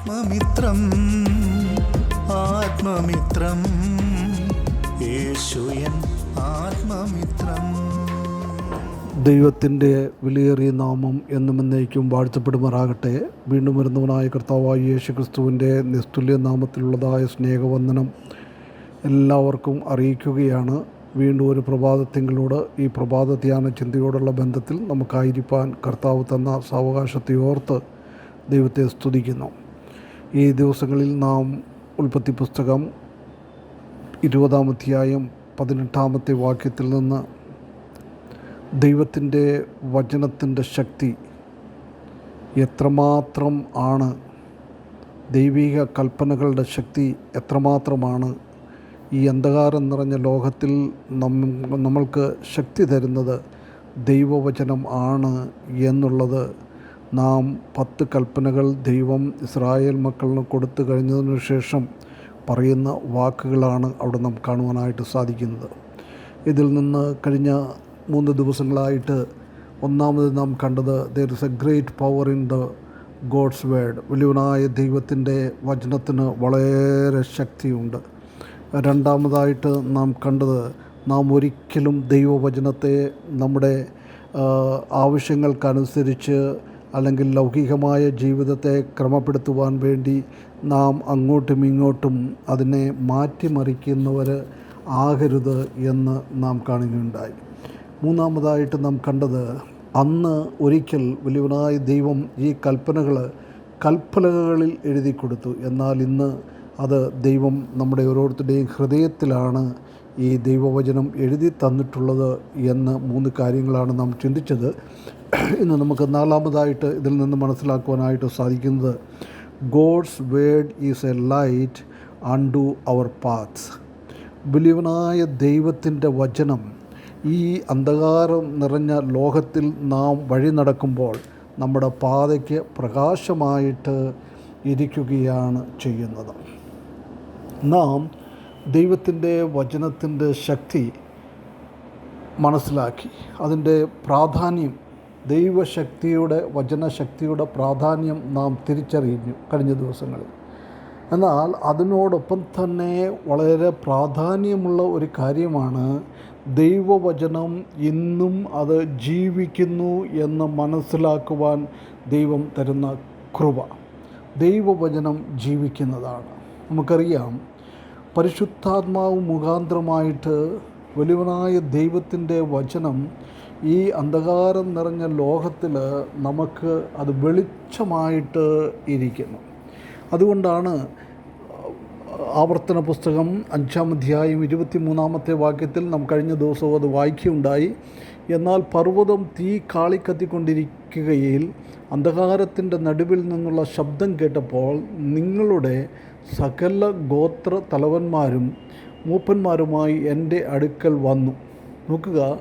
ആത്മമിത്രം ആത്മമിത്രം. യേശുയൻ ആത്മമിത്രം. ദൈവത്തിന്റെ വിലയേറിയ നാമം എന്നും എന്നേക്കും വാഴ്ത്തപ്പെടുമാറാകട്ടെ. വീണ്ടും വരുന്നവനായ കർത്താവായ യേശു ക്രിസ്തുവിന്റെ നിസ്തുല്യ നാമത്തിലുള്ളതായ സ്നേഹവന്ദനം എല്ലാവർക്കും അറിയിക്കുകയാണ്. വീണ്ടും ഒരു പ്രഭാതത്തിങ്കളോട് ഈ പ്രഭാത ധ്യാന ചിന്തയോടുള്ള ബന്ധത്തിൽ നമുക്കായിരിക്കാൻ കർത്താവ് തന്ന സാവകാശത്തെ ഓർത്ത് ദൈവത്തെ സ്തുതിക്കുന്നു. ഈ ദിവസങ്ങളിൽ നാം ഉൽപ്പത്തി പുസ്തകം ഇരുപതാം അധ്യായം പതിനെട്ടാമത്തെ വാക്യത്തിൽ നിന്ന് ദൈവത്തിന്റെ വചനത്തിന്റെ ശക്തി എത്രമാത്രം ആണ്? ദൈവിക കൽപ്പനകളുടെ ശക്തി എത്രമാത്രമാണ്? ഈ അന്ധകാരം നിറഞ്ഞ ലോകത്തിൽ നമ്മൾക്ക് ശക്തി തരുന്നത് ദൈവവചനം ആണ് എന്നുള്ളത് നാം പത്ത് കൽപ്പനകൾ ദൈവം ഇസ്രായേൽ മക്കളിന് കൊടുത്തു കഴിഞ്ഞതിനു ശേഷം പറയുന്ന വാക്കുകളാണ് അവിടെ നാം കാണുവാനായിട്ട് സാധിക്കുന്നത്. ഇതിൽ നിന്ന് കഴിഞ്ഞ മൂന്ന് ദിവസങ്ങളായിട്ട് ഒന്നാമത് നാം കണ്ടത് there is a great power in the God's word വലിയവനായ ദൈവത്തിന്റെ വചനത്തിന് വളരെ ശക്തിയുണ്ട്. രണ്ടാമതായിട്ട് നാം കണ്ടത് നാം ഒരിക്കലും ദൈവവചനത്തെ നമ്മുടെ ആവശ്യങ്ങൾക്കനുസരിച്ച് അല്ലെങ്കിൽ ലൗകികമായ ജീവിതത്തെ ക്രമപ്പെടുത്തുവാൻ വേണ്ടി നാം അങ്ങോട്ടും ഇങ്ങോട്ടും അതിനെ മാറ്റിമറിക്കുന്നവർ ആകരുത് എന്ന് നാം കാണുകയുണ്ടായി. മൂന്നാമതായിട്ട് നാം കണ്ടത് അന്ന് ഒരിക്കൽ വലിയവനായ ദൈവം ഈ കൽപ്പനകൾ കൽപ്പനകളിൽ എഴുതി കൊടുത്തു. എന്നാൽ ഇന്ന് അത് ദൈവം നമ്മുടെ ഓരോരുത്തരുടെയും ഹൃദയത്തിലാണ് ഈ ദൈവവചനം എഴുതി തന്നിട്ടുള്ളത് എന്ന് മൂന്ന് കാര്യങ്ങളാണ് നാം ചിന്തിച്ചത്. ഇന്ന് നമുക്ക് നാലാമതായിട്ട് ഇതിൽ നിന്ന് മനസ്സിലാക്കുവാനായിട്ട് സാധിക്കുന്നത് God's word is a light unto our paths ബിലീവനായ ദൈവത്തിന്റെ വചനം ഈ അന്ധകാരം നിറഞ്ഞ ലോകത്തിൽ നാം വഴി നടക്കുമ്പോൾ നമ്മുടെ പാതയ്ക്ക് പ്രകാശമായിട്ട് ഇരിക്കുകയാണ് ചെയ്യുന്നത്. നാം ദൈവത്തിന്റെ വചനത്തിന്റെ ശക്തി മനസ്സിലാക്കി അതിന്റെ പ്രാധാന്യം ദൈവശക്തിയുടെ വചനശക്തിയുടെ പ്രാധാന്യം നാം തിരിച്ചറിഞ്ഞു കഴിഞ്ഞ ദിവസങ്ങളിൽ. എന്നാൽ അതിനോടൊപ്പം തന്നെ വളരെ പ്രാധാന്യമുള്ള ഒരു കാര്യമാണ് ദൈവവചനം ഇന്നും അത് ജീവിക്കുന്നു എന്ന് മനസ്സിലാക്കുവാൻ ദൈവം തരുന്ന കൃപ. ദൈവവചനം ജീവിക്കുന്നതാണ്. നമുക്കറിയാം പരിശുദ്ധാത്മാവ് മുഖാന്തരമായിട്ട് വലുവനായ ദൈവത്തിന്റെ വചനം ഈ അന്ധകാരം നിറഞ്ഞ ലോകത്തിൽ നമുക്ക് അത് വെളിച്ചമായിട്ട് ഇരിക്കുന്നു. അതുകൊണ്ടാണ് ആവർത്തന പുസ്തകം അഞ്ചാം അധ്യായം ഇരുപത്തി മൂന്നാമത്തെ വാക്യത്തിൽ നാം കഴിഞ്ഞ ദിവസവും അത് വായിക്കുകയുണ്ടായി. എന്നാൽ പർവതം തീ കാളിക്കത്തിക്കൊണ്ടിരിക്കുകയിൽ അന്ധകാരത്തിന്റെ നടുവിൽ നിന്നുള്ള ശബ്ദം കേട്ടപ്പോൾ നിങ്ങളുടെ സകല ഗോത്ര തലവന്മാരും മൂപ്പന്മാരുമായി എന്റെ അടുക്കൽ വന്നു. നോക്കുക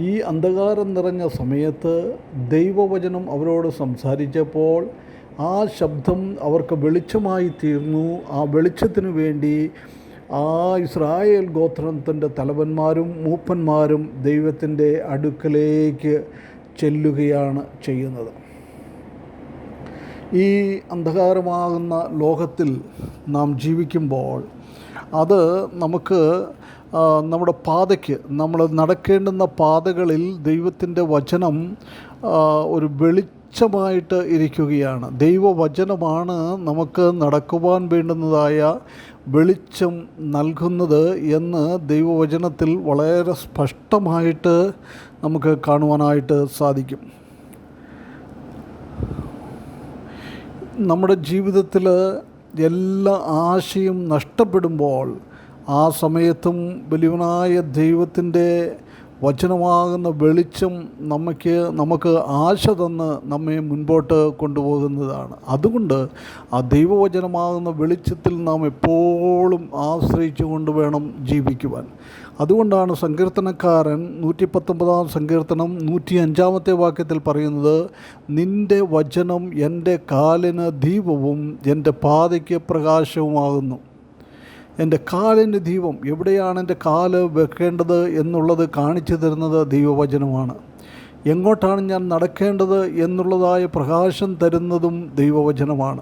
ഈ അന്ധകാരം നിറഞ്ഞ സമയത്ത് ദൈവവചനം അവരോട് സംസാരിച്ചപ്പോൾ ആ ശബ്ദം അവർക്ക് വെളിച്ചമായി തീർന്നു. ആ വെളിച്ചത്തിനു വേണ്ടി ആ ഇസ്രായേൽ ഗോത്രത്തിന്റെ തലവന്മാരും മൂപ്പന്മാരും ദൈവത്തിന്റെ അടുക്കലേക്ക് ചെല്ലുകയാണ് ചെയ്യുന്നത്. ഈ അന്ധകാരമാകുന്ന ലോകത്തിൽ നാം ജീവിക്കുമ്പോൾ അത് നമുക്ക് നമ്മുടെ പാതയ്ക്ക് നമ്മൾ നടക്കേണ്ടുന്ന പാതകളിൽ ദൈവത്തിന്റെ വചനം ഒരു വെളിച്ചമായിട്ട് ഇരിക്കുകയാണ്. ദൈവവചനമാണ് നമുക്ക് നടക്കുവാൻ വേണ്ടുന്നതായ വെളിച്ചം നൽകുന്നത് എന്ന് ദൈവവചനത്തിൽ വളരെ സ്പഷ്ടമായിട്ട് നമുക്ക് കാണുവാനായിട്ട് സാധിക്കും. നമ്മുടെ ജീവിതത്തിൽ എല്ലാ ആശയും നഷ്ടപ്പെടുമ്പോൾ ആ സമയത്തും വലിയവനായ ദൈവത്തിന്റെ വചനമാകുന്ന വെളിച്ചം നമുക്ക് നമുക്ക് ആശ തന്ന് നമ്മെ മുൻപോട്ട് കൊണ്ടുപോകുന്നതാണ്. അതുകൊണ്ട് ആ ദൈവവചനമാകുന്ന വെളിച്ചത്തിൽ നാം എപ്പോഴും ആശ്രയിച്ചു കൊണ്ട് വേണം ജീവിക്കുവാൻ. അതുകൊണ്ടാണ് സങ്കീർത്തനക്കാരൻ നൂറ്റി പത്തൊമ്പതാം സങ്കീർത്തനം നൂറ്റി അഞ്ചാമത്തെ വാക്യത്തിൽ പറയുന്നത് നിന്റെ വചനം എന്റെ കാലിന് ദീപവും എന്റെ പാതയ്ക്ക് പ്രകാശവുമാകുന്നു. എന്റെ കാലിന് ദീപം എവിടെയാണ് എന്റെ കാൽ വെക്കേണ്ടത് എന്നുള്ളത് കാണിച്ചു തരുന്നത് ദൈവവചനമാണ്. എങ്ങോട്ടാണ് ഞാൻ നടക്കേണ്ടത് എന്നുള്ളതായ പ്രകാശം തരുന്നതും ദൈവവചനമാണ്.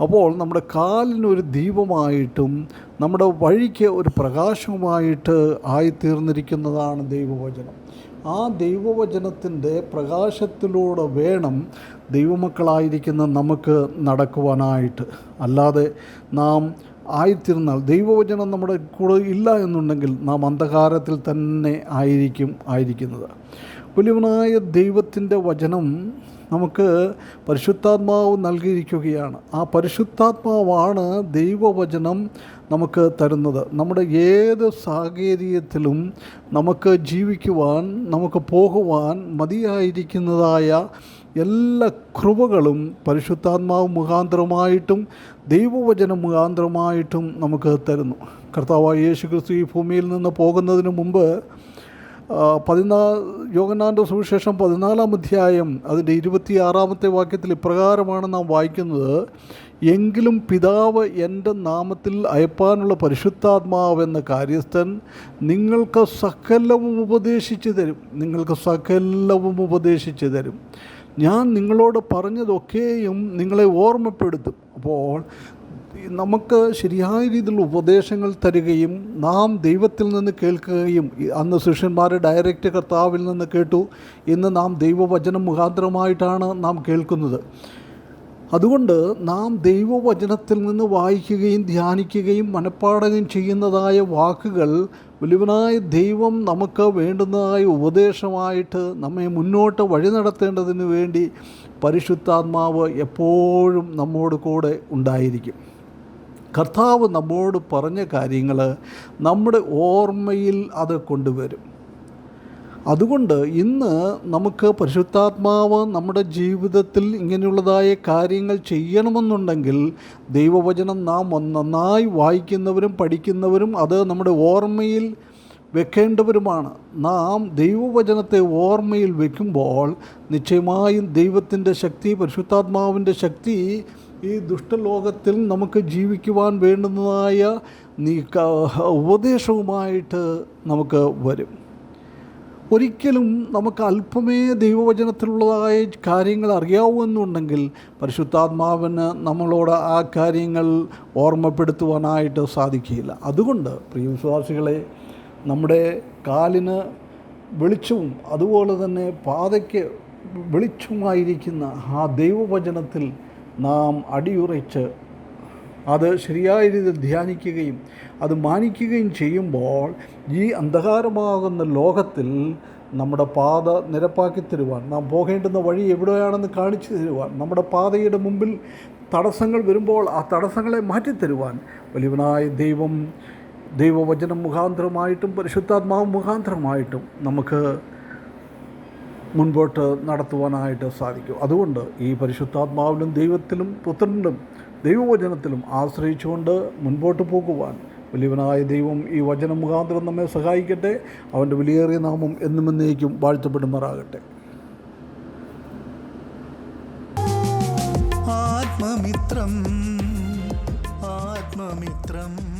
അപ്പോൾ നമ്മുടെ കാലിനൊരു ദീപമായിട്ടും നമ്മുടെ വഴിക്ക് ഒരു പ്രകാശവുമായിട്ട് ആയിത്തീർന്നിരിക്കുന്നതാണ് ദൈവവചനം. ആ ദൈവവചനത്തിന്റെ പ്രകാശത്തിലൂടെ വേണം ദൈവമക്കളായിരിക്കുന്ന നമുക്ക് നടക്കുവാനായിട്ട്. അല്ലാതെ നാം ആയിത്തീർന്നാൽ ദൈവവചനം നമ്മുടെ കൂടെ ഇല്ല എന്നുണ്ടെങ്കിൽ നാം അന്ധകാരത്തിൽ തന്നെ ആയിരിക്കും ആയിരിക്കുന്നത്. വലിയവനായ ദൈവത്തിന്റെ വചനം നമുക്ക് പരിശുദ്ധാത്മാവ് നൽകിയിരിക്കുകയാണ്. ആ പരിശുദ്ധാത്മാവാണ് ദൈവവചനം നമുക്ക് തരുന്നത്. നമ്മുടെ ഏത് സാഹചര്യത്തിലും നമുക്ക് ജീവിക്കുവാൻ നമുക്ക് പോകുവാൻ മതിയായിരിക്കുന്നതായ എല്ലാ കൃപകളും പരിശുദ്ധാത്മാവ് മുഖാന്തരമായിട്ടും ദൈവവചനം മുഖാന്തരമായിട്ടും നമുക്ക് തരുന്നു. കർത്താവായ യേശു ക്രിസ്തു ഈ ഭൂമിയിൽ നിന്ന് പോകുന്നതിന് മുമ്പ് പതിനാ യോഗനാന്റെ സുവിശേഷം പതിനാലാം അധ്യായം അതിന്റെ ഇരുപത്തിയാറാമത്തെ വാക്യത്തിൽ ഇപ്രകാരമാണ് നാം വായിക്കുന്നത് എങ്കിലും പിതാവ് എന്റെ നാമത്തിൽ അയപ്പാനുള്ള പരിശുദ്ധാത്മാവെന്ന കാര്യസ്ഥൻ നിങ്ങൾക്ക് സകലവും ഉപദേശിച്ചു തരും. നിങ്ങൾക്ക് സകലവും ഉപദേശിച്ചു തരും. ഞാൻ നിങ്ങളോട് പറഞ്ഞതൊക്കെയും നിങ്ങളെ ഓർമ്മപ്പെടുത്തും. അപ്പോൾ നമുക്ക് ശരിയായ രീതിയിലുള്ള ഉപദേശങ്ങൾ തരികയും നാം ദൈവത്തിൽ നിന്ന് കേൾക്കുകയും അന്ന് ശിഷ്യന്മാരെ ഡയറക്റ്റ് കർത്താവിൽ നിന്ന് കേട്ടു. ഇന്ന് നാം ദൈവവചനം മുഖാന്തരമായിട്ടാണ് നാം കേൾക്കുന്നത്. അതുകൊണ്ട് നാം ദൈവവചനത്തിൽ നിന്ന് വായിക്കുകയും ധ്യാനിക്കുകയും മനഃപ്പാടകം ചെയ്യുന്നതായ വാക്കുകൾ വലുവനായ ദൈവം നമുക്ക് വേണ്ടുന്നതായ ഉപദേശമായിട്ട് നമ്മെ മുന്നോട്ട് വഴി നടത്തേണ്ടതിന് വേണ്ടി പരിശുദ്ധാത്മാവ് എപ്പോഴും നമ്മോട് കൂടെ ഉണ്ടായിരിക്കും. കർത്താവ് നമ്മോട് പറഞ്ഞ കാര്യങ്ങൾ നമ്മുടെ ഓർമ്മയിൽ അത് കൊണ്ടുവരും. അതുകൊണ്ട് ഇന്ന് നമുക്ക് പരിശുദ്ധാത്മാവ് നമ്മുടെ ജീവിതത്തിൽ ഇങ്ങനെയുള്ളതായ കാര്യങ്ങൾ ചെയ്യണമെന്നുണ്ടെങ്കിൽ ദൈവവചനം നാം നന്നായി വായിക്കുന്നവരും പഠിക്കുന്നവരും അത് നമ്മുടെ ഓർമ്മയിൽ വെക്കേണ്ടവരുമാണ്. നാം ദൈവവചനത്തെ ഓർമ്മയിൽ വെക്കുമ്പോൾ നിശ്ചയമായും ദൈവത്തിന്റെ ശക്തി പരിശുദ്ധാത്മാവിന്റെ ശക്തി ഈ ദുഷ്ടലോകത്തിൽ നമുക്ക് ജീവിക്കുവാൻ വേണ്ടുന്നതായ ഉപദേശവുമായിട്ട് നമുക്ക് വരും. ഒരിക്കലും നമുക്ക് അല്പമേ ദൈവവചനത്തിലുള്ളതായ കാര്യങ്ങൾ അറിയാവുന്നുണ്ടെങ്കിൽ പരിശുദ്ധാത്മാവിന് നമ്മളോട് ആ കാര്യങ്ങൾ ഓർമ്മപ്പെടുത്തുവാനായിട്ട് സാധിക്കുകയില്ല. അതുകൊണ്ട് പ്രിയ വിശ്വാസികളെ നമ്മുടെ കാലിന് വെളിച്ചവും അതുപോലെ തന്നെ പാതയ്ക്ക് വെളിച്ചമായിരിക്കുന്ന ആ ദൈവവചനത്തിൽ നാം അടിയുറച്ച് അത് ശരിയായ രീതിയിൽ ധ്യാനിക്കുകയും അത് മാനിക്കുകയും ചെയ്യുമ്പോൾ ഈ അന്ധകാരമാകുന്ന ലോകത്തിൽ നമ്മുടെ പാത നിരപ്പാക്കി തരുവാൻ നാം പോകേണ്ടുന്ന വഴി എവിടെയാണെന്ന് കാണിച്ചു തരുവാൻ നമ്മുടെ പാതയുടെ മുമ്പിൽ തടസ്സങ്ങൾ വരുമ്പോൾ ആ തടസ്സങ്ങളെ മാറ്റിത്തരുവാൻ വലിയവനായ ദൈവം ദൈവവചനം മുഖാന്തരമായിട്ടും പരിശുദ്ധാത്മാവ് മുഖാന്തരമായിട്ടും നമുക്ക് മുൻപോട്ട് നടത്തുവാനായിട്ട് സാധിക്കും. അതുകൊണ്ട് ഈ പരിശുദ്ധാത്മാവിലും ദൈവത്തിലും പുത്രനിലും ദൈവവചനത്തിലും ആശ്രയിച്ചുകൊണ്ട് മുൻപോട്ട് പോകുവാൻ വലിയവനായ ദൈവം ഈ വചനം മുഖാന്തരം നമ്മെ സഹായിക്കട്ടെ. അവന്റെ വിലയേറിയ നാമം എന്നും എന്നേക്കും വാഴ്ത്തപ്പെടുമാറാകട്ടെ. ആത്മമിത്രം ആത്മമിത്രം.